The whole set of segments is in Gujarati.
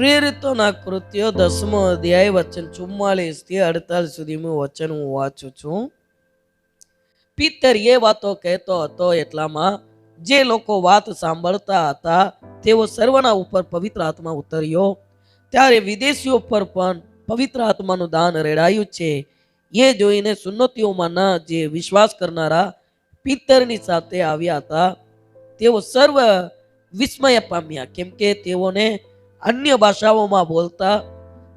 પ્રેરિતોના કૃત્યો દસમો અધ્યાય વચન ચુમ્માલીસથી અડતાલીસ સુધીનું વચન હું વાંચું છું પિત્તર એ વાતો કહેતો હતો એટલામાં જે લોકો વાત સાંભળતા હતા તેઓ સર્વના ઉપર પવિત્ર આત્મા ઉતર્યો ત્યારે વિદેશીઓ પર પણ પવિત્ર આત્માનું દાન રેડાયું છે એ જોઈને સુન્નતીઓમાંના જે વિશ્વાસ કરનારા પિત્તરની સાથે આવ્યા હતા તેઓ સર્વ વિસ્મય પામ્યા કેમ કે તેઓને અન્ય ભાષાઓમાં બોલતા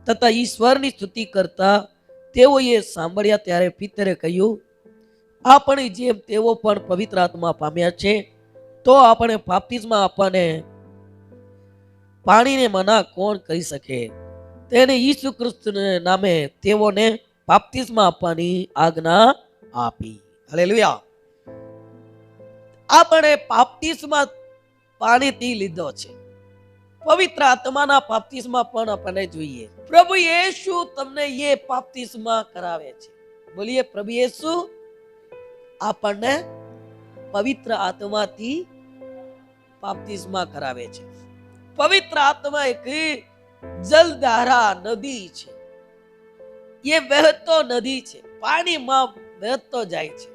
તથા ઈશ્વરની સ્તુતિ કરતા તેઓએ સાંભળ્યા ત્યારે પિતરે કહ્યું આપણે જેમ તેઓ પણ પવિત્ર આત્મા પામ્યા છે, તો આપણે બાપ્તિસ્મા આપવાને પાણીને મના કોણ કરી શકે? તેને ઈસુ ખ્રિસ્તને નામે તેઓને બાપ્તિસ્મા આપવાની આજ્ઞા આપી. હાલેલુયા. આપણે બાપ્તિસ્મા પાણીથી લીધો છે. પવિત્ર આત્માના બાપ્તિસ્મા પણ આપણને જોઈએ. પ્રભુ યેશુ તમને એ બાપ્તિસ્મા કરાવે છે. બોલીએ, પ્રભુ યેશુ, આપણને પવિત્ર આત્માથી બાપ્તિસ્મા કરાવે છે. પવિત્ર આત્મા એક જલધારા નદી છે. એ વહેતો નદી છે. પાણીમાં વહેતો જાય છે.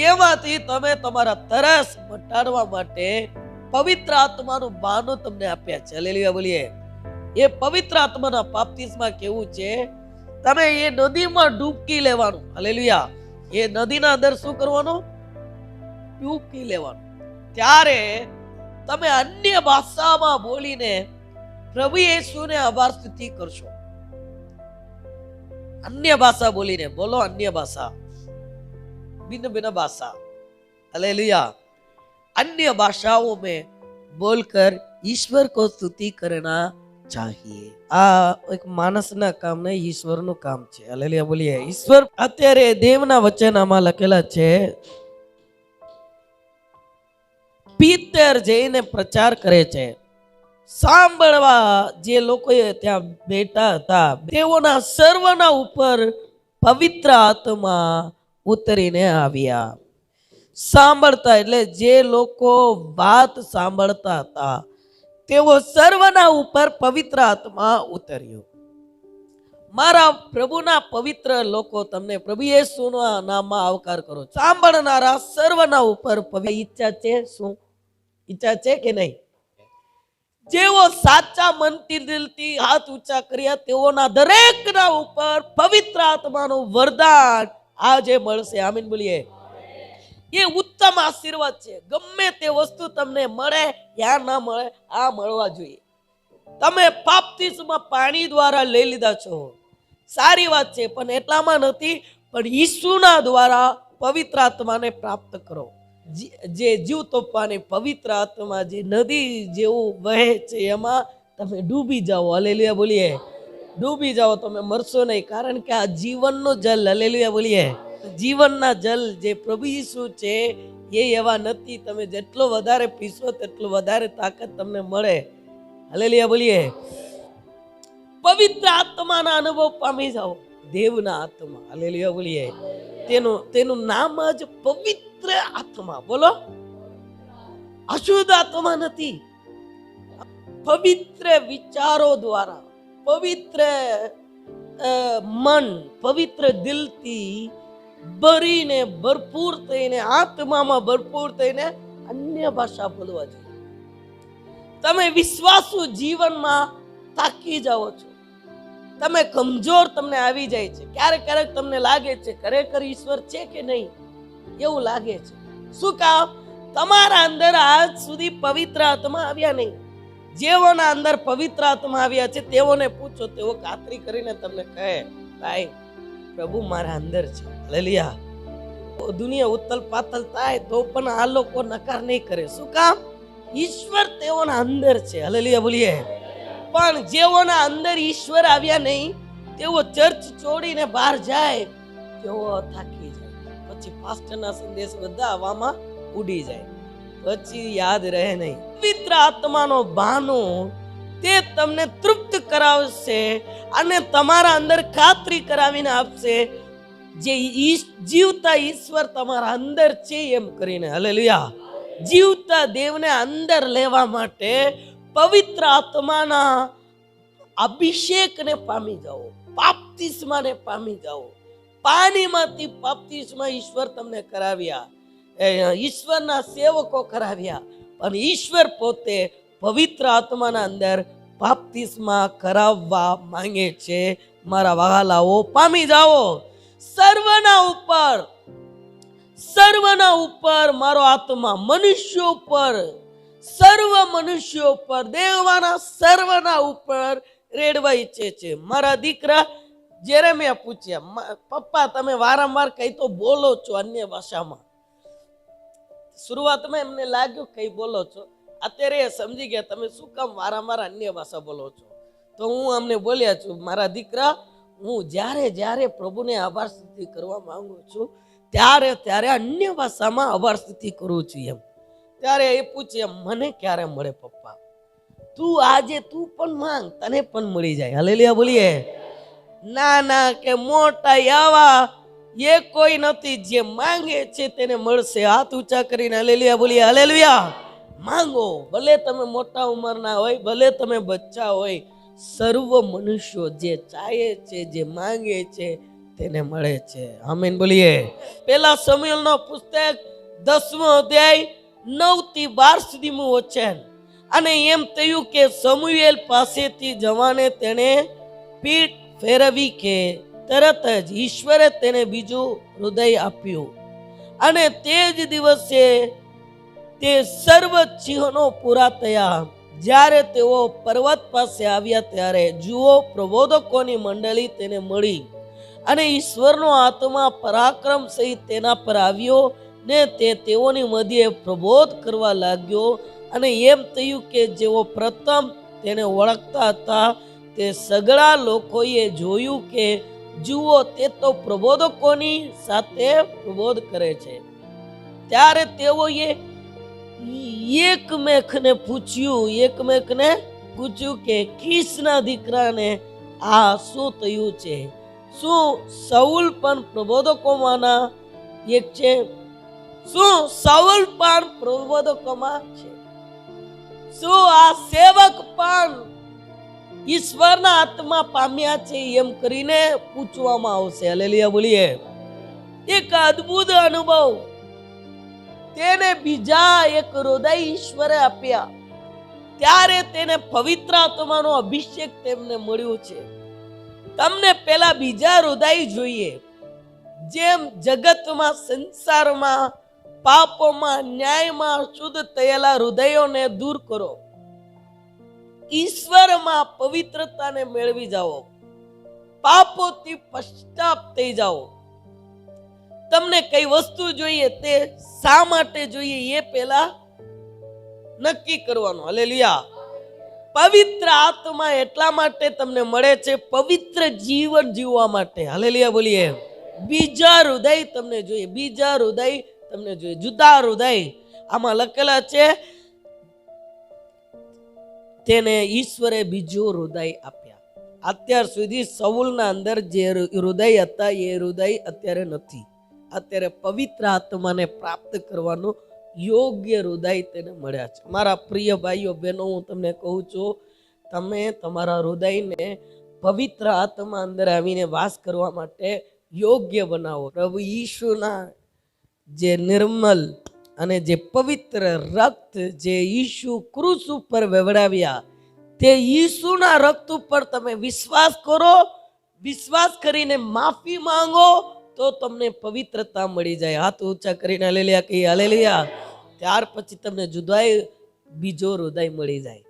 એમાંથી તમે તમારા તરસ મટાડવા માટે પવિત્ર આત્માનું માનો તમને આપ્યા છે. હલેલુયા બોલીએ. એ પવિત્ર આત્માના બાપ્તિસ્મા કેવું છે? તમે એ નદીમાં ડૂબકી લેવાનું. હલેલુયા. એ નદીના અંદર શું કરવાનું? ડૂબકી લેવાનું. ત્યારે તમે અન્ય ભાષામાં બોલીને પ્રભુ યેશુને આભાર સ્તુતિ કરશો. અન્ય ભાષા બોલીને. બોલો અન્ય ભાષા. ભિન્ન ભિન્ન ભાષા. હલેલુયા. अन्य भाषाओं में बोलकर ईश्वर को स्तुति करना चाहिए આ એક માણસના કામ નહીં ઈશ્વરનું કામ છે હાલેલુયા બોલીએ ઈશ્વર અત્યારે દેવના વચન આમાં લખેલા છે પિત્તર જઈને પ્રચાર કરે છે સાંભળવા જે લોકોએ ત્યાં બેઠા હતા તેઓના સર્વના ઉપર પવિત્ર આત્મા ઉતરીને આવ્યા સાંભળતા, એટલે જે લોકો વાત સાંભળતા હતા, તેઓ સર્વના ઉપર પવિત્ર આત્મા ઉતર્યો. મારા પ્રભુના પવિત્ર લોકો તમને પ્રભુ યેસુના નામમાં આવકાર કરો. સાંભળનારા સર્વના ઉપર ઈચ્છા છે શું? ઈચ્છા છે કે નહીં? જેઓ સાચા મનથી દિલથી હાથ ઊંચા કર્યા, તેઓના દરેકના ઉપર પવિત્ર આત્માનું વરદાન આજે મળશે. આમીન બોલીએ. એ ઉત્તમ આશીર્વાદ છે. ગમે તે વસ્તુ તમને મળે યા ના મળે, આ મળવા જોઈએ. તમે પાપતીસમાં પાણી દ્વારા લઈ લીધા છો. સારી વાત છે, પણ એટલામાં નથી, પણ ઈસુના દ્વારા પવિત્ર આત્માને પ્રાપ્ત કરો. જે- જીવ તોપવાની પવિત્ર આત્મા, જે નદી જેવું વહે છે, એમાં તમે ડૂબી જાઓ. હલેલુયા બોલીએ. ડૂબી જાઓ, તમે મરશો નહીં. કારણ કે આ જીવનનો જલ હલેલુયા બોલીએ. જીવનના જલ જે પ્રભુ ઈસુ છે, એ એવા નથી. તમે જેટલો વધારે પીશો તેટલું વધારે તાકાત તમને મળે. હલેલિયા, બોલીએ. પવિત્ર આત્માના અનુભવ પામી જાઓ. દેવના આત્મા. હલેલિયા, બોલીએ. તેનું તેનું નામ જ પવિત્ર આત્મા. બોલો. અશુદ્ધ આત્મા નથી. પવિત્ર વિચારો દ્વારા, પવિત્ર મન, પવિત્ર દિલથી ભરીને, ભરપૂર થઈને, આત્મામાં ભરપૂર થઈને અન્ય ભાષા બોલવા જોઈએ. તમે વિશ્વાસુ જીવનમાં તાકી જાઓ છો. તમે કમજોર તમને આવી જાય છે. ક્યારેક ક્યારેક તમને લાગે છે, ખરેખર ઈશ્વર છે કે નહીં? એવું લાગે છે. શું કામ તમારા અંદર આજ સુધી પવિત્ર આત્મા આવ્યા નહીં. જેઓના અંદર પવિત્ર આત્મા આવ્યા છે, તેઓને પૂછો, તેઓ ખાતરી કરીને તમને કહે, ભાઈ પ્રભુ મારા અંદર છે. લલિયા દુનિયા ઉથલ પાથલ થાય તો પણ આ લોકો નકાર નહીં કરે. શું કામ? ઈશ્વર તેઓના અંદર છે. હલેલિયા બોલીએ. પણ જેઓના અંદર ઈશ્વર આવ્યા નહીં, તેઓ ચર્ચ છોડીને બહાર જાય, તેઓ થાકી જાય. પછી પાસ્ટરના સંદેશ બધા હવામાં ઉડી જાય. પછી યાદ રહે નહીં. પવિત્ર આત્માનો બાનો તે તમને તૃપ્ત કરાવશે અને તમારા અંદર ખાતરી કરાવીને આપશે. જે જીવતા ઈશ્વર તમારા અંદર છે એમ કરીને. હલેલુયા જીવતા દેવને અંદર લેવા માટે પવિત્ર આત્માના અભિષેકને પામી જાઓ. બાપ્તિસ્માને પામી જાઓ. પાણીમાંથી બાપ્તિસ્મા ઈશ્વર તમને કરાવ્યા. ઈશ્વરના સેવકો કરાવ્યા. પણ ઈશ્વર પોતે પવિત્ર આત્માના અંદર બાપ્તિસ્મા કરાવવા માંગે છે. મારા વહાલાઓ, પામી જાઓ. સર્વના ઉપર સર્વના ઉપર મારો આત્મા મનુષ્યો ઉપર, સર્વ મનુષ્યો ઉપર, દેવાના સર્વના ઉપર રેડવા ઈચ્છે છે. મારા દીકરા, જ્યારે મેં પૂછ્યા, "મ- પપ્પા, તમે વારંવાર કઈ તો બોલો છો અન્ય ભાષામાં? શરૂઆતમાં એમને લાગ્યું, કઈ બોલો છો? અત્યારે એ સમજી ગયા, તમે શું કામ વારંવાર અન્ય ભાષા બોલો છો? તો હું અમને બોલ્યા છું, મારા દીકરા, હું જ્યારે જ્યારે પ્રભુને આભાર સ્તુતિ કરવા માંગુ છું, ત્યારે ત્યારે અન્ય ભાષામાં આભાર સ્તુતિ કરું છું એમ. ત્યારે એ પૂછે, મને ક્યારે મળે પપ્પા? તું આજે તું પણ માંગ, તને પણ મળી જાય. હલેલિયા, બોલીએ. ના ના, કે મોટા આવા, એ કોઈ નથી, જે માંગે છે તેને મળશે. હાથ ઊંચા કરીને હલેલિયા, બોલીએ, હલેલુયા. માંગો. ભલે તમે મોટા ઉંમરના હોય, ભલે તમે બચ્ચા હોય, સર્વ મનુષ્યો જે ચાહે છે, જે માંગે છે, તેને મળે છે. આમીન બોલીએ. પેલા સમયલનો પુસ્તક દસમો અધ્યાય નવથી બાર સુધીનું વચન. અને એમ થયું કે સમુએલ પાસેથી જવાને તેણે પીઠ ફેરવી કે તરત જ ઈશ્વરે તેને બીજું હૃદય આપ્યું. અને તે જ દિવસે તે સર્વ ચિહ્નો પૂરા થયા. જ્યારે તેઓ પર્વત પાસે આવ્યા ત્યારે જુઓ, પ્રબોધકોની મંડળી તેને મળી અને ઈશ્વરનો આત્મા પરાક્રમ સહિત તેના પર આવ્યો ને તે તેઓની મધ્યે પ્રબોધ કરવા લાગ્યો અને એમ થયું કે જેઓ પ્રથમ તેને ઓળખતા હતા, તે સગળા લોકોએ જોયું કે જુઓ, તે તો પ્રબોધકોની સાથે પ્રબોધ કરે છે. ત્યારે તેઓએ એકમેકને પૂછ્યું એકમેકને પૂછ્યું કે કિસના દીકરાને આ શું થયું છે? શું સૌલ પણ પ્રબોધકોમાંના એક છે? શું સૌલ પણ પ્રબોધકોમાં છે? શું આ સેવક પણ ઈશ્વરના આત્મા પામ્યા છે એમ કરીને પૂછવામાં આવશે? હલેલિયા, બોલીએ. એક અદ્ભુત અનુભવ તેને બીજા એક હૃદય ઈશ્વરે આપ્યા. ત્યારે તેને પવિત્ર આત્માનો અભિષેક તેમને મળ્યો છે. તમને પેલા બીજા હૃદય જોઈએ. જેમ જગતમાં, સંસારમાં, પાપોમાં, ન્યાયમાં શુદ્ધ થયેલા હૃદયોને દૂર કરો. ઈશ્વરમાં પવિત્રતાને મેળવી જાઓ. પાપોથી પશ્ચાપ થઈ જાઓ. તમને કઈ વસ્તુ જોઈએ તે શા માટે જોઈએ એ પહેલા નક્કી કરવાનું. હલેલુયા પવિત્ર આત્મા એટલા માટે તમને મળે છે પવિત્ર જીવન જીવવા માટે. હલેલુયા બોલીએ. બીજા હૃદય તમને જોઈએ. બીજા હૃદય તમને જોઈએ. જુદા હૃદય. આમાં લખેલા છે, તેને ઈશ્વરે બીજું હૃદય આપ્યા. અત્યાર સુધી સૌલના અંદર જે હૃદય હતા એ હૃદય અત્યારે નથી. અત્યારે પવિત્ર આત્માને પ્રાપ્ત કરવાનું યોગ્ય હૃદય તેને મળ્યા છે. મારા પ્રિય ભાઈઓ, બહેનો, હું તમને કહું છું, તમે તમારા હૃદયને પવિત્ર આત્મા અંદર આવીને વાસ કરવા માટે યોગ્ય બનાવો. પ્રભુ ઈશુના જે નિર્મલ અને જે પવિત્ર રક્ત જે ઈશુ ક્રુસ ઉપર વેવડાવ્યા, તે ઈશુના રક્ત ઉપર તમે વિશ્વાસ કરો, વિશ્વાસ કરીને માફી માંગો તો તમને પવિત્રતા મળી જાય. હાથ ઊંચા કરીને અલેલિયા કહી અલેલિયા ત્યાર પછી તમને જુદાઈ બીજો હૃદય મળી જાય.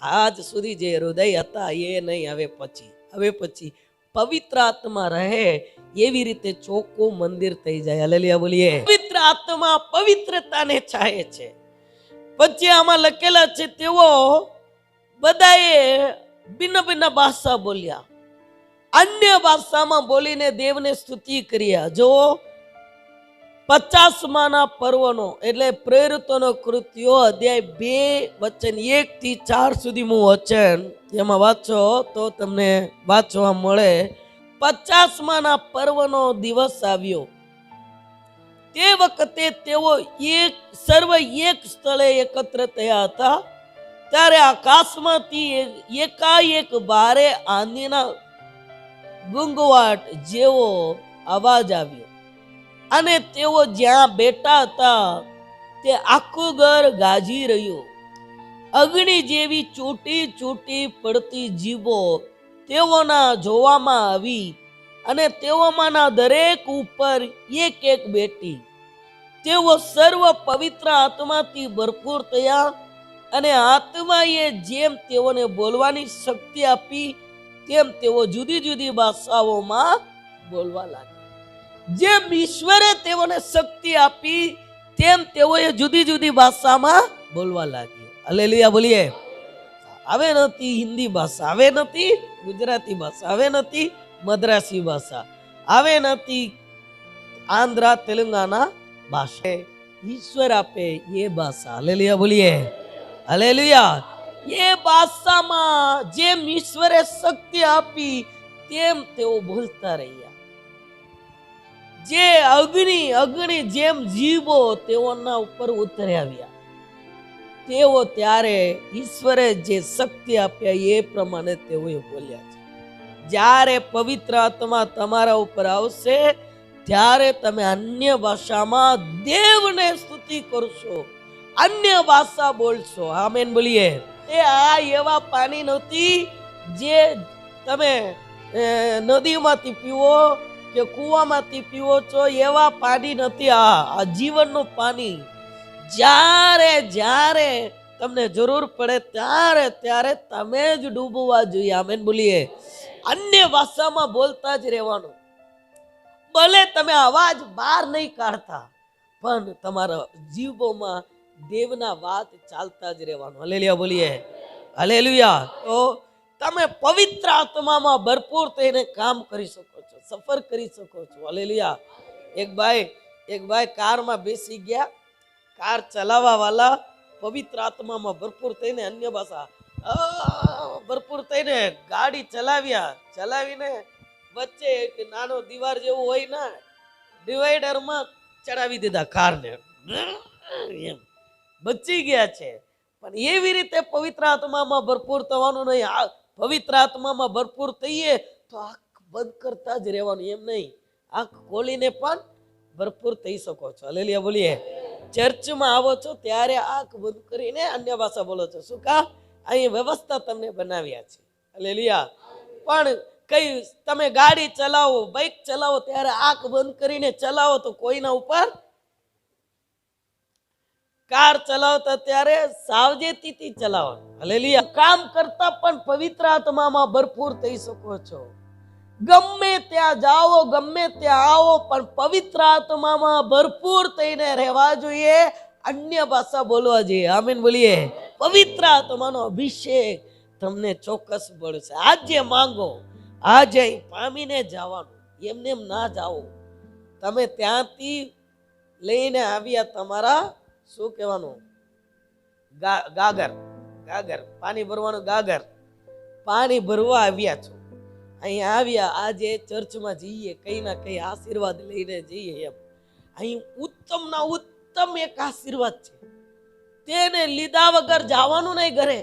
આજ સુધી જે હૃદય હતા એ નહીં, હવે પછી. હવે પછી પવિત્ર આત્મા રહે એવી રીતે ચોખ્ખું મંદિર થઈ જાય. અલેલિયા બોલીએ. પવિત્ર આત્મા પવિત્રતાને ચાહે છે. પછી આમાં લખેલા છે, તેઓ બધાએ ભિન્ન ભિન્ન ભાષા બોલ્યા. અન્ય ભાષામાં બોલીને દેવને સ્તુતિ કર્યા. જો પચાસમાના પર્વનો એટલે પ્રેરિતોનો કૃત્યો અધ્યાય બે વચન એક થી ચાર સુધીનું વચન એમાં વાંચો તો તમને વાંચવા મળે. પચાસમાના પર્વનો દિવસ આવ્યો. તે વખતે તેઓ એક, સર્વ એક સ્થળે એકત્ર થયા હતા. ત્યારે આકાશમાંથી એકાએક ભારે આંધીના ગુંગવાટ જેવો અવાજ આવ્યો. અને તેઓ જ્યાં બેઠા હતા, તે આખું ઘર ગાજી રહ્યું. અગ્નિ જેવી ચૂંટી ચૂંટી પડતી જીભો તેઓના જોવામાં આવી અને તેઓમાંના દરેક ઉપર એક એક બેટી તેઓ સર્વ પવિત્ર આત્માથી ભરપૂર થયા અને આત્માએ જેમ તેઓને બોલવાની શક્તિ આપી તેમ તેઓ જુદી જુદી ભાષાઓમાં બોલવા લાગ્યા? જેમ ઈશ્વરે તેઓને શક્તિ આપી, તેમ તેઓએ જુદી જુદી ભાષામાં બોલવા લાગ્યા. અલેલિયા બોલીએ. હવે નથી હિન્દી ભાષા હવે નથી ગુજરાતી ભાષા હવે નથી મદ્રાસી ભાષા હવે નથી આંધ્રા તેલંગાના ભાષા. ઈશ્વર આપે એ ભાષા. અલેલિયા બોલીએ. અલેલુયા એ ભાષામાં જેમ ઈશ્વરે શક્તિ આપી, તેમ તેઓ બોલતા રહ્યા. જે અગ્નિ અગ્નિ જેમ જીવો તેઓના ઉપર ઉતરી આવ્યા તેઓ ત્યારે ઈશ્વરે જે શક્તિ આપ્યા એ પ્રમાણે તેઓએ બોલ્યા છે. જ્યારે પવિત્ર આત્મા તમારા ઉપર આવશે, ત્યારે તમે અન્ય ભાષામાં દેવને સ્તુતિ કરશો, અન્ય ભાષા બોલશો. આમેન બોલીએ. એ આ એવા પાણી નથી જે તમે નદીમાંથી પીવો કે કૂવામાંથી પીવો છો, એવા પાણી નથી આ આ જીવનનું પાણી. જ્યારે જ્યારે તમને જરૂર પડે ત્યારે ત્યારે તમે જ ડૂબવા જોઈએ. આમેન બોલીએ. અન્ય ભાષામાં બોલતા જ રહેવાનું. ભલે તમે અવાજ બહાર નહીં કાઢતા, પણ તમારા જીવોમાં દેવના વાત ચાલતા જ રહેવાનું. હલેલિયા બોલીએ. હલેલુયા. તો તમે પવિત્ર આત્મામાં ભરપૂર થઈને કામ કરી શકો છો, સફર કરી શકો છો. હલેલુયા. એક ભાઈ એક ભાઈ કારમાં બેસી ગયા. કાર ચલાવવા વાળા પવિત્ર આત્મામાં ભરપૂર થઈને અન્ય ભાષા ભરપૂર થઈને ગાડી ચલાવ્યા. ચલાવીને વચ્ચે એક નાનો દીવાર જેવું હોય ને, ડિવાઈડરમાં ચડાવી દીધા કારને. એમ. બચી ગયા છે. પણ એવી રીતે પવિત્ર આત્મામાં ભરપૂર થવાનું નહીં. આ પવિત્ર આત્મામાં ભરપૂર થઈએ તો આંખ બંધ કરતા જ રહેવાનું એમ નહીં. આંખ ખોલીને પણ ભરપૂર થઈ શકો છો. અલેલિયા બોલીએ. ચર્ચમાં આવો છો ત્યારે આંખ બંધ કરીને અન્ય ભાષા બોલો છો. શું કા? અહીં વ્યવસ્થા તમને બનાવ્યા છે. અલેલિયા પણ કઈ તમે ગાડી ચલાવો બાઇક ચલાવો, ત્યારે આંખ બંધ કરીને ચલાવો તો કોઈના ઉપર કાર ચલાવતા ત્યારે સાવચેતીથી ચલાવો હલેલિયા. કામ કરતા પણ પવિત્ર આત્મામાં ભરપૂર થઈ શકો છો. ગમે ત્યાં જાઓ, ગમે ત્યાં આવો, પણ પવિત્ર આત્મામાં ભરપૂર થઈને રહેવા જોઈએ. અન્ય ભાષા બોલવા જોઈએ. આમીન બોલીએ. પવિત્ર આત્માનો અભિષેક તમને ચોક્કસ મળશે. આજે માંગો, આજે પામીને જવાનું. એમને એમ ના જાઓ. તમે ત્યાંથી લઈને આવ્યા તમારા શું કહેવાનું? ગાગર ગાગર, પાણી ભરવાનું ગાગર. પાણી ભરવા આવ્યા છો. અહીં આવ્યા, આજે ચર્ચમાં જઈએ, કઈ ના કઈ આશીર્વાદ લઈને જઈએ એમ. અહીં ઉત્તમ ના ઉત્તમ એક આશીર્વાદ છે. તેને લીધા વગર જવાનું નહીં ઘરે.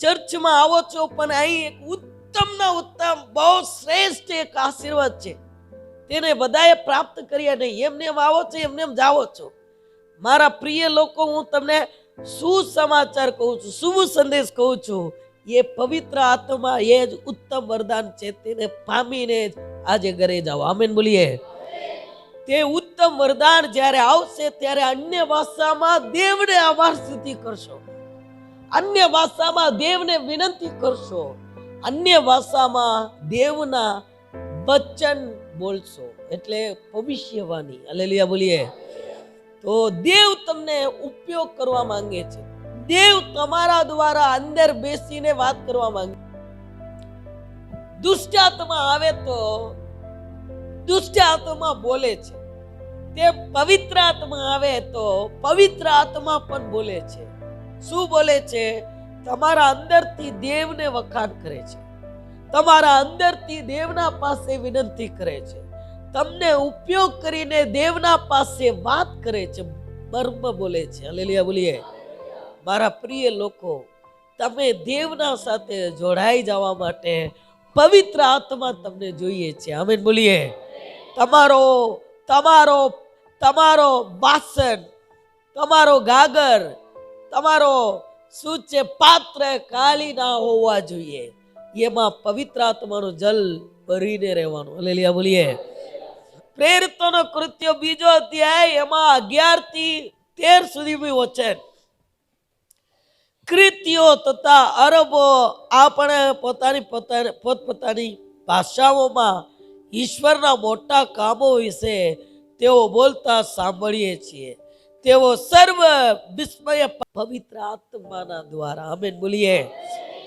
ચર્ચમાં આવો છો, પણ અહીં એક ઉત્તમ ના ઉત્તમ, બહુ શ્રેષ્ઠ એક આશીર્વાદ છે. તેને બધાએ પ્રાપ્ત કર્યા નહીં. એમને એમ આવો છો, એમને એમ જાઓ છો. મારા પ્રિય લોકો, હું તમને સુસમાચાર કહું છું શુભ સંદેશ કહું છું? એ પવિત્ર આત્મા, એ જ ઉત્તમ વરદાન છે, તેને પામીને આજે ઘરે જાઓ. આમેન બોલીએ. તે ઉત્તમ વરદાન જ્યારે આવશે, ત્યારે અન્ય ભાષામાં દેવને આભાર સ્તુતિ કરશો. અન્ય ભાષામાં દેવને વિનંતી કરશો. અન્ય ભાષામાં દેવના વચન બોલશો. એટલે ભવિષ્યવાણી. અલેલિયા બોલીએ. તો દેવ તમને ઉપયોગ કરવા માંગે છે. દેવ તમારા દ્વારા અંદર બેસીને વાત કરવા માંગે દુષ્ટ આવે તો દુષ્ટ આત્મા બોલે છે. તે પવિત્ર આત્મા આવે તો પવિત્ર આત્મા પણ બોલે છે. શું બોલે છે? તમારા અંદરથી દેવને વખાણ કરે છે. તમારા અંદરથી દેવના પાસે વિનંતી કરે છે. તમને ઉપયોગ કરીને દેવના પાસે વાત કરે છે. મર્મ બોલે છે. હલેલિયા બોલીએ. મારા પ્રિય લોકો, તમે દેવના સાથે જોડાઈ જવા માટે પવિત્ર આત્મા તમને જોઈએ છે. અમે બોલીએ. તમારો તમારો તમારો વાસણ, તમારો ગાગર, તમારો શું પાત્ર કાલી ના હોવા જોઈએ. એમાં પવિત્ર આત્માનું જલ ભરીને રહેવાનું. હલેલિયા બોલીએ. પ્રેરિતોનો કૃત્ય બીજો અધ્યાય એમાં અગિયારથી તેર સુધીનું વચન. કૃત્યો તથા અરબો આપણે પોતાની પોતાની પોતપોતાની ભાષાઓમાં ઈશ્વરના મોટા કામો વિશે તેઓ બોલતા સાંભળીએ છીએ. તેઓ સર્વ વિસ્મય પવિત્ર આત્માના દ્વારા. અમે બોલીએ.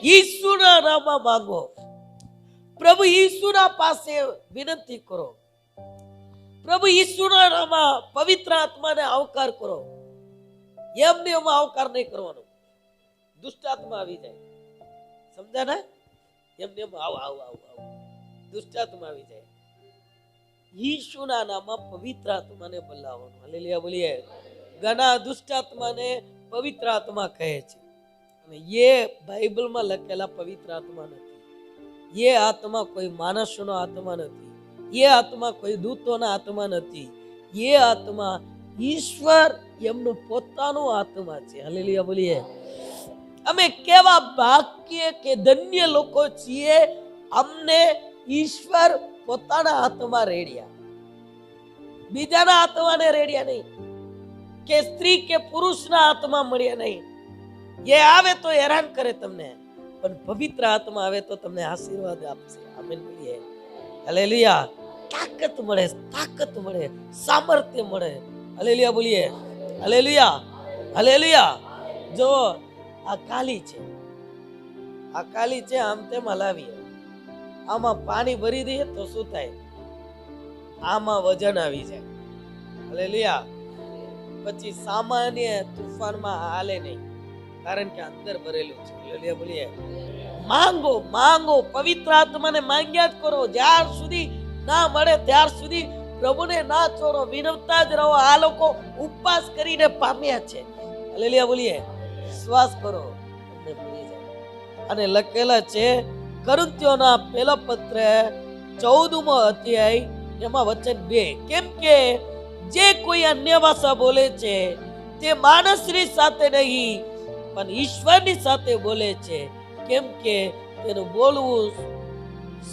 ઈસુના નામમાં માંગો. પ્રભુ ઈસુના પાસે વિનંતી કરો. પ્રભુ ઈસુના નામમાં પવિત્ર આત્માને આવકાર કરો. એમને એમાં આવકાર નહીં કરવાનો. દુષ્ટ આત્મા આવી જાય. સમજા ને એમને એમ આવ આવ આવ આવ. દુષ્ટ આત્મા આવી જાય. ઈશુના નામમાં પવિત્ર આત્માને બોલાવવાનું. હાલેલુયા, બોલીએ. ઘણા દુષ્ટ આત્માને પવિત્ર આત્મા કહે છે. અને એ બાઇબલમાં લખેલા પવિત્ર આત્મા નથી. એ આત્મા કોઈ માણસનો આત્મા નથી. એ આત્મા કોઈ દૂતોના આત્મા નથી. એ આત્મા ઈશ્વર એમનું પોતાનું આત્મા છે. હાલેલુયા, બોલીએ. અમે કેવા ભાગ્ય કે ધન્ય લોકો છીએ, અમને ઈશ્વર પોતાના હાથમાં રેડ્યા. બીજાના હાથમાં રેડ્યા નહીં. કે સ્ત્રી કે પુરુષના હાથમાં મળ્યા નહીં. એ આવે તો હેરાન કરે તમને. પણ પવિત્ર આત્મા આવે તો તમને આશીર્વાદ આપશે. આમેન, બોલીએ. હાલેલુયા તાકાત મળે તાકાત મળે સામર્થ્ય મળે હાલેલુયા બોલીએ હાલેલુયા હાલેલુયા જો આ કાલી છે આ કાલી છે આમ તેમ હલાવીએ આમાં પાણી ભરી દઈએ તો શું થાય આમાં વજન આવી જાય લિયા પછી સામાન્ય તુફાનમાં હાલે નહીં કારણ કે અંદર ભરેલું છે હાલેલુયા બોલીએ માંગો માંગો, પવિત્ર આત્માને માંગ્યા જ કરો. જ્યાર સુધી ના મળે, ત્યાર સુધી પ્રભુને ના છોડો. વિનવતા જ રહો. આ લોકો ઉપવાસ કરીને પામ્યા છે. હાલેલુયા બોલીએ. વિશ્વાસ કરો. અને લખેલા છે કરુંત્યોના પહેલો પત્ર ચૌદમો અધ્યાય, એમાં વચન બે. કેમ કે જે કોઈ અન્ય ભાષા બોલે છે, તે માણસની સાથે નહીં, પણ ઈશ્વરની સાથે બોલે છે. કેમ કે તેનું બોલવું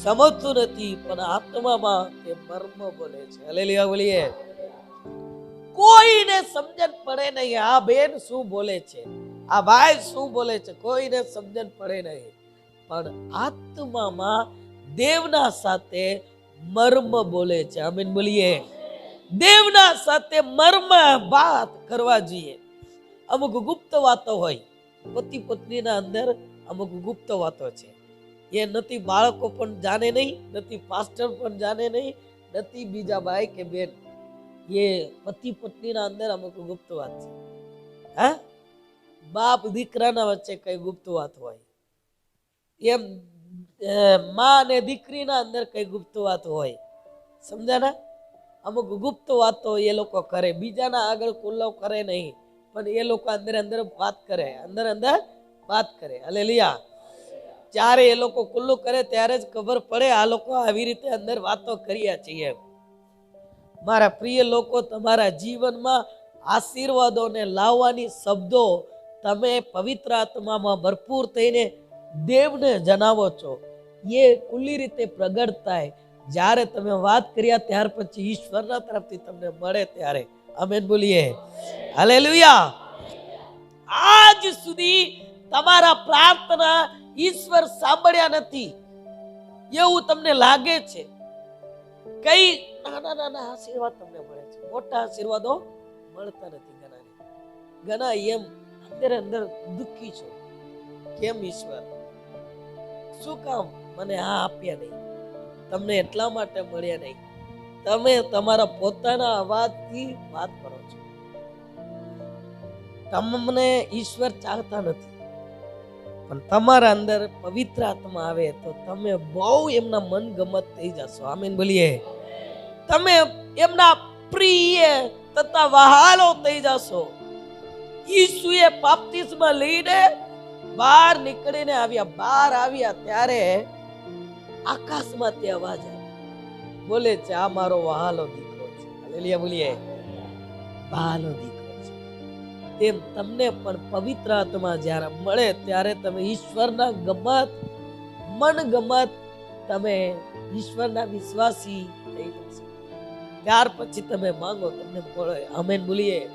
સમજતું નથી, પણ આત્મામાં તે મર્મ બોલે છે. હાલેલુયા બોલીએ. કોઈને સમજણ પડે નહીં. આ બેન શું બોલે છે? આ ભાઈ શું બોલે છે? કોઈને સમજણ પડે નહીં. પણ આત્મામાં દેવના સાથે મર્મ બોલે છે. અમીન બોલીએ. દેવના સાથે મર્મ વાત કરવા જોઈએ. અમુક ગુપ્ત વાતો હોય. પતિ પત્નીના અંદર અમુક ગુપ્ત વાતો છે. એ નથી બાળકો પણ જાણે નહીં, નથી પાસ્ટર પણ જાણે નહીં, નથી બીજા ભાઈ કે બેન. એ પતિ પત્નીના અંદર અમુક ગુપ્ત વાત છે. હા? બાપ દીકરાના વચ્ચે કઈ ગુપ્ત વાત હોય? એમ માં અને દીકરીના અંદર કઈ ગુપ્ત વાત હોય? સમજાના? અમુક ગુપ્ત વાતો એ લોકો કરે, બીજાના આગળ ખુલ્લો કરે નહીં, પણ એ લોકો અંદર અંદર વાત કરે, અંદર અંદર વાત કરે. અલે લિયા જ્યારે એ લોકો ખુલ્લું કરે ત્યારે જ ખબર પડે આ લોકો આવી રીતે અંદર વાતો કર્યા છીએ મારા પ્રિય લોકો, તમારા જીવનમાં આશીર્વાદોને લાવવાની શબ્દો તમે પવિત્ર આત્મામાં ભરપૂર થઈને દેવને જણાવો છો. એ ખુલ્લી રીતે પ્રગટ થાય. જ્યારે તમે વાત કર્યા ત્યાર પછી ઈશ્વરના તરફથી તમને મળે ત્યારે. અમે બોલીએ. હાલેલુયા. આજ સુધી તમારા પ્રાર્થના ઈશ્વર સાંભળ્યા નથી. એવું તમને લાગે છે? કઈ નાના નાના આશીર્વાદ તમને મળે છે? મોટા આશીર્વાદો મળતા નથી ઘણાને ઘણા એમ અંદર અંદર દુઃખી છો. કેમ ઈશ્વર? શું કામ મને આ આપ્યા નહીં? તમને એટલા માટે મળ્યા નહીં. તમે તમારા પોતાના અવાજથી વાત કરો છો. તમને ઈશ્વર ચાહતા નથી. પણ તમારા અંદર પવિત્ર આત્મા આવે તો તમે બહુ એમના મન ગમત થઈ જશો. આમીન બોલીએ. તમે એમના પ્રિય તથા વહાલો થઈ જશો. ઈસુએ બાપ્તિસ્મા લઈને બહાર નીકળીને આવ્યા. બહાર આવ્યા ત્યારે આકાશમાંથી અવાજ આવ્યો. બોલે છે, આ મારો વહાલો દીકરો છે. હાલેલુયા બોલીએ. વહાલો દીકરો. તેમ તમને પણ પવિત્ર આત્મા જ્યારે મળે ત્યારે તમે ઈશ્વરના ગમત મન ગમત તમે ઈશ્વરના વિશ્વાસી થઈ જશો. ત્યાર પછી તમે માંગો તમને મળે. આમેન બોલીએ.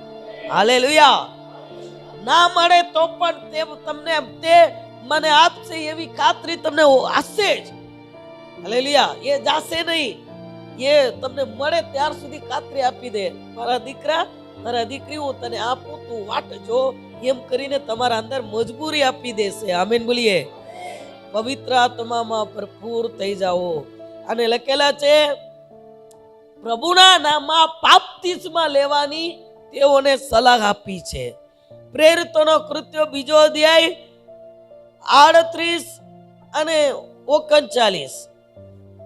હાલેલુયા. ના મળે તો પણ તે તમને તે મને આપશે એવી ખાતરી તમને હશે જ. હાલેલુયા. એ જાશે નહીં. એ તમને મળે ત્યાર સુધી ખાતરી આપી દે. મારા દીકરા મારા દીકરી હું તને આપું તું, વાટ જો, એમ કરીને તમારા અંદર મજબૂરી આપી દેશે. આમીન બોલીએ. પવિત્ર આત્મામાં ભરપૂર થઈ જાઓ. અને લખેલા છે, પ્રભુના નામમાં પાપતીસમાં લેવાની તેઓને સલાહ આપી છે. પ્રેરિતોનો કૃત્યો બીજો અધ્યાય આડત્રીસ અને ઓગણચાલીસ.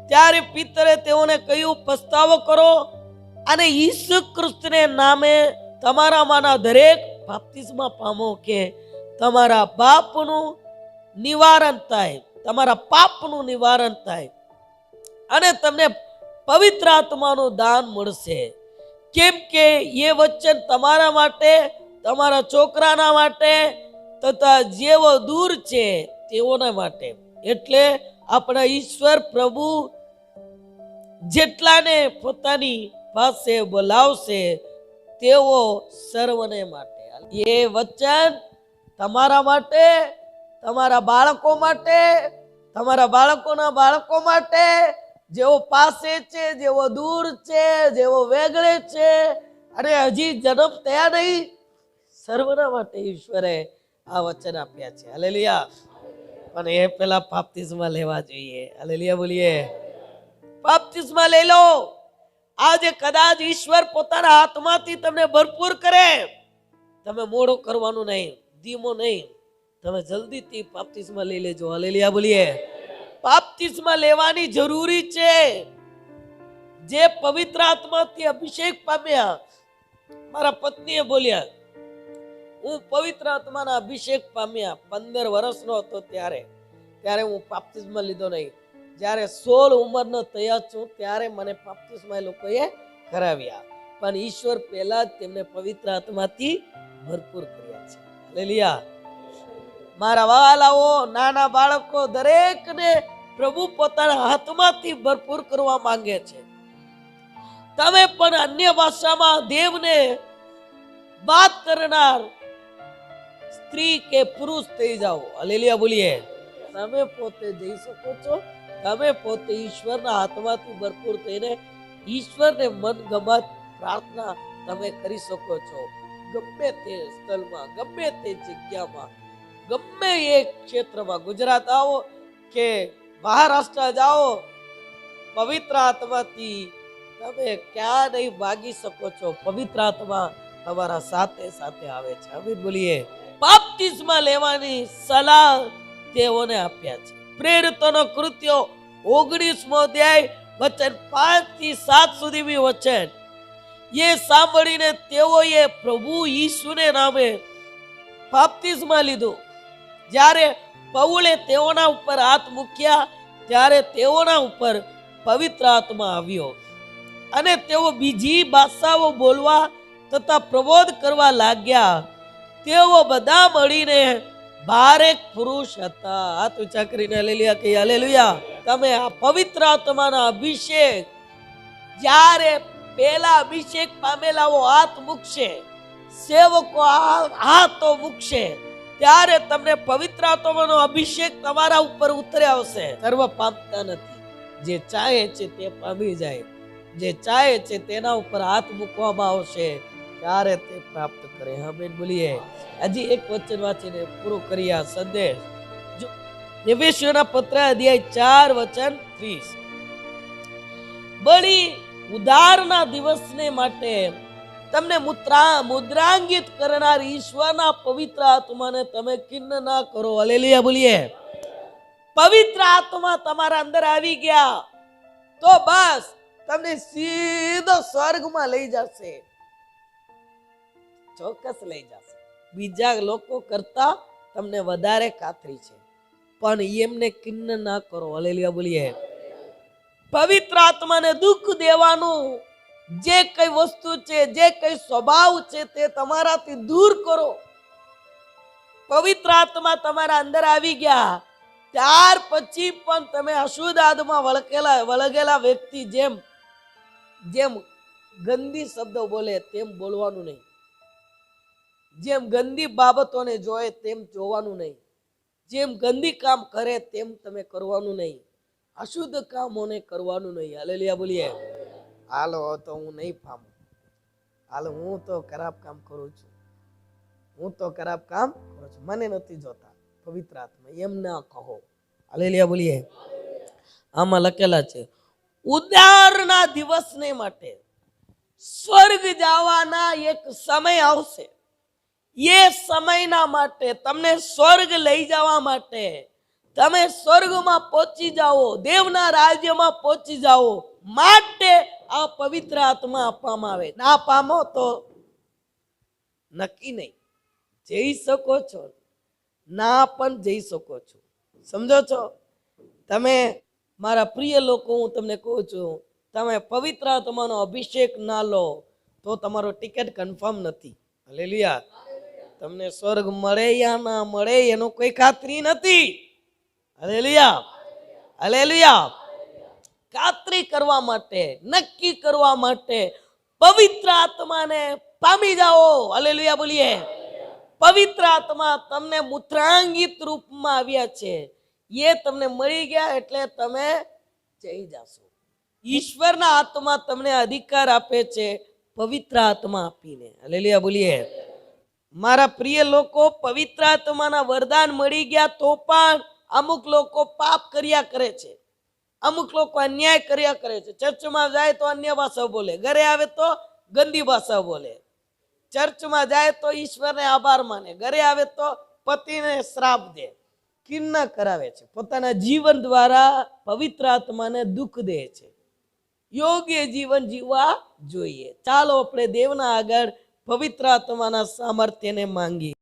ત્યારે પિતરે તેઓને કહ્યું પસ્તાવો કરો અને ઈસુ કૃષ્ણને નામે તમારામાંના દરેક બાપ્તિસ્મા પામો કે તમારા બાપનું નિવારણ થાય, તમારા પાપનું નિવારણ થાય અને તમને પવિત્ર આત્માનું દાન મળશે. કેમ કે એ વચન તમારા માટે, તમારા છોકરાના માટે તથા જેવો દૂર છે તેઓના માટે. એટલે આપણા ઈશ્વર પ્રભુ જેટલાને પોતાની પાસે બોલાવશે તેઓ સર્વને માટે. એ વચન તમારા માટે, તમારા બાળકો માટે, તમારા બાળકોના બાળકો માટે, જેઓ પાસે છે, જેઓ દૂર છે, જેઓ વેગળે છે. અને હજી જન્મ થયા નહીં. સર્વના માટે ઈશ્વરે આ વચન આપ્યા છે. અલેલિયા પણ એ પેલા પાપ્તિસમાં લેવા જોઈએ. અલેલિયા બોલીએ. પાપ્તિસમાં લઈ લો. આજે કદાચ ઈશ્વર પોતાના હાથમાંથી તમને ભરપૂર કરે. તમે મોડો કરવાનું નહીં, ધીમો નહીં. તમે જલ્દીથી પાપ્તિસમાં લઈ લેજો. હાલેલિયા બોલીએ. પાપ્તિસમાં લેવાની જરૂરી છે. જે પવિત્ર આત્માથી અભિષેક પામ્યા, મારા પત્નીએ બોલ્યા, હું પવિત્ર આત્માના અભિષેક પામ્યા, પંદર વર્ષનો હતો ત્યારે. ત્યારે હું પાપ્તિસમાં લીધો નહીં. જ્યારે સોળ ઉંમરનો તૈયાર છું, ત્યારે મને બાપ્તિસ્મા લોકોએ કરાવ્યા પણ ઈશ્વર પહેલા જ તેમને પવિત્ર આત્માથી ભરપૂર કર્યા છે. લેલિયા મારા વાલાઓ નાના બાળકો દરેકને પ્રભુ પોતાના હાથમાંથી ભરપૂર કરવા માંગે છે. તમે પણ અન્ય ભાષામાં દેવને વાત કરનાર સ્ત્રી કે પુરુષ થઈ જાઓ. અલેલિયા બોલીએ. તમે પોતે જઈ શકો છો. તમે પોતે ઈશ્વરના હાથમાંથી ભરપૂર થઈને ઈશ્વરને મન ગમત પ્રાર્થના તમે કરી શકો છો. ગમે તે સ્થળમાં, ગમે તે જગ્યામાં, ગમે એ ક્ષેત્રમાં ગુજરાત આવો કે મહારાષ્ટ્ર જાઓ, પવિત્ર આત્માથી તમે ક્યાં નહીં ભાગી શકો છો. પવિત્ર આત્મા તમારા સાથે સાથે આવે છે. અમે બોલીએ, બાપ્તિસ્મા લેવાની સલાહ તેઓને આપ્યા છે. પ્રેરિતોનો કૃત્યો ઓગણીસમો અધ્યાય, વચન પાંચથી સાત સુધી બી વચન. એ સાંભળીને તેઓએ પ્રભુ ઈસુને નામે બાપ્તિસ્મા લીધો. જ્યારે પૌલે તેઓના ઉપર હાથ મૂક્યા, ત્યારે તેઓના ઉપર પવિત્ર આત્મા આવ્યો. અને તેઓ બીજી ભાષાઓ બોલવા તથા પ્રબોધ કરવા લાગ્યા. તેઓ બધા મળીને બારેક પુરુષ હતા. હાથ ઊંચા કરીને હાલેલુયા કે અલેલુયા તમે આ પવિત્ર આત્માના અભિષેક જ્યારે પેલા અભિષેક પામેલાઓ હાથ મૂકશે, સેવકો હાથો મૂકશે, ત્યારે તમને પવિત્ર આત્માનો અભિષેક તમારા ઉપર ઉતરે આવશે. સર્વ પામતા નથી. જે ચાહે છે તે પામી જાય. જે ચાહે છે તેના ઉપર હાથ મૂકવામાં આવશે. ત્યારે તે પ્રાપ્ત કરે. હા બોલીએ. હજી એક વચન વાંચીને પૂરો કરી આ સંદેશ. જો એફેસીયોના પત્ર અધ્યાય ચાર વચન ત્રીસ. બળી ઉદારના દિવસને માટે તમને મુદ્રા મુદ્રાંગિત કરનાર ઈશ્વરના પવિત્ર આત્માને તમે કિન્ન ના કરો. અલેલિયા બોલીએ. પવિત્ર આત્મા તમારા અંદર આવી ગયા તો બસ તમને સીધો સ્વર્ગમાં લઈ જશે. ચોક્કસ લઈ જશે. બીજા લોકો કરતા તમને વધારે ખાતરી છે. પણ એમને કિન્ન ના કરો. હલેલિયા બોલીએ. પવિત્ર આત્માને દુઃખ દેવાનું જે કઈ વસ્તુ છે, જે કઈ સ્વભાવ છે તે તમારાથી દૂર કરો. પવિત્ર આત્મા તમારા અંદર આવી ગયા. ત્યાર પછી પણ તમે અશુદ્ધ આત્મા વળકેલા, વળગેલા વ્યક્તિ જેમ જેમ ગંદી શબ્દો બોલે તેમ બોલવાનું નહીં. જેમ ગંદી બાબતોને જોએ તેમ જોવાનું નહીં. જેમ ગંદી કામ કરે તેમ તમે કરવાનું નહીં. અશુદ્ધ કામોને કરવાનું નહીં. હાલેલિયા બોલીએ. હાલો તો હું નહીં પામું. હાલો, હું તો ખરાબ કામ કરું છું. હું તો ખરાબ કામ કરું છું. મને નથી જોતા. પવિત્ર આત્મા, એમ ના કહો. હાલેલિયા બોલીએ. આમાં લખેલા છે, ઉદારના દિવસને માટે સ્વર્ગ જવાના એક સમય આવશે. એ સમયના માટે તમને સ્વર્ગ લઈ જવા માટે તમે સ્વર્ગમાં પહોંચી જાઓ, દેવના રાજ્યમાં પહોંચી જાઓ માટે આ પવિત્ર આત્મા આપવામાં આવે. ના પામો તો નક્કી નહીં. જઈ શકો છો. ના પણ જઈ શકો છો. સમજો છો? તમે મારા પ્રિય લોકો, હું તમને કહું છું, તમે પવિત્ર આત્માનો અભિષેક ના લો તો તમારો ટિકિટ કન્ફર્મ નથી. હાલેલુયા. તમને સ્વર્ગ મળે યા ના મળે એનો કોઈ ખાતરી નથી. ખાતરી કરવા માટે, નક્કી કરવા માટે પવિત્ર આત્માને પામી જાઓ. હલેલુયા બોલીએ. પવિત્ર આત્મા તમને મૂત્રાંગિત રૂપમાં આવ્યા છે. એ તમને મળી ગયા એટલે તમે જઈ જાશો. ઈશ્વરના આત્મા તમને અધિકાર આપે છે. પવિત્ર આત્મા આપીને. હલેલુયા બોલીએ. મારા પ્રિય લોકો, પવિત્ર આત્માના વરદાન મળી ગયા તો પણ અમુક લોકો પાપ કર્યા કરે છે. અમુક લોકો અન્યાય કર્યા કરે છે. ચર્ચમાં જાય તો અન્ય ભાષા બોલે. ઘરે આવે તો ગંદી ભાષા બોલે. ચર્ચમાં જાય તો ઈશ્વરને આભાર માને. ઘરે આવે તો પતિને શ્રાપ દે. કિન્ન કરાવે છે. પોતાના જીવન દ્વારા પવિત્ર આત્માને દુઃખ દે છે. યોગ્ય જીવન જીવવા જોઈએ. ચાલો આપણે દેવના આગળ પવિત્ર આત્માના સામર્થ્યને માંગીએ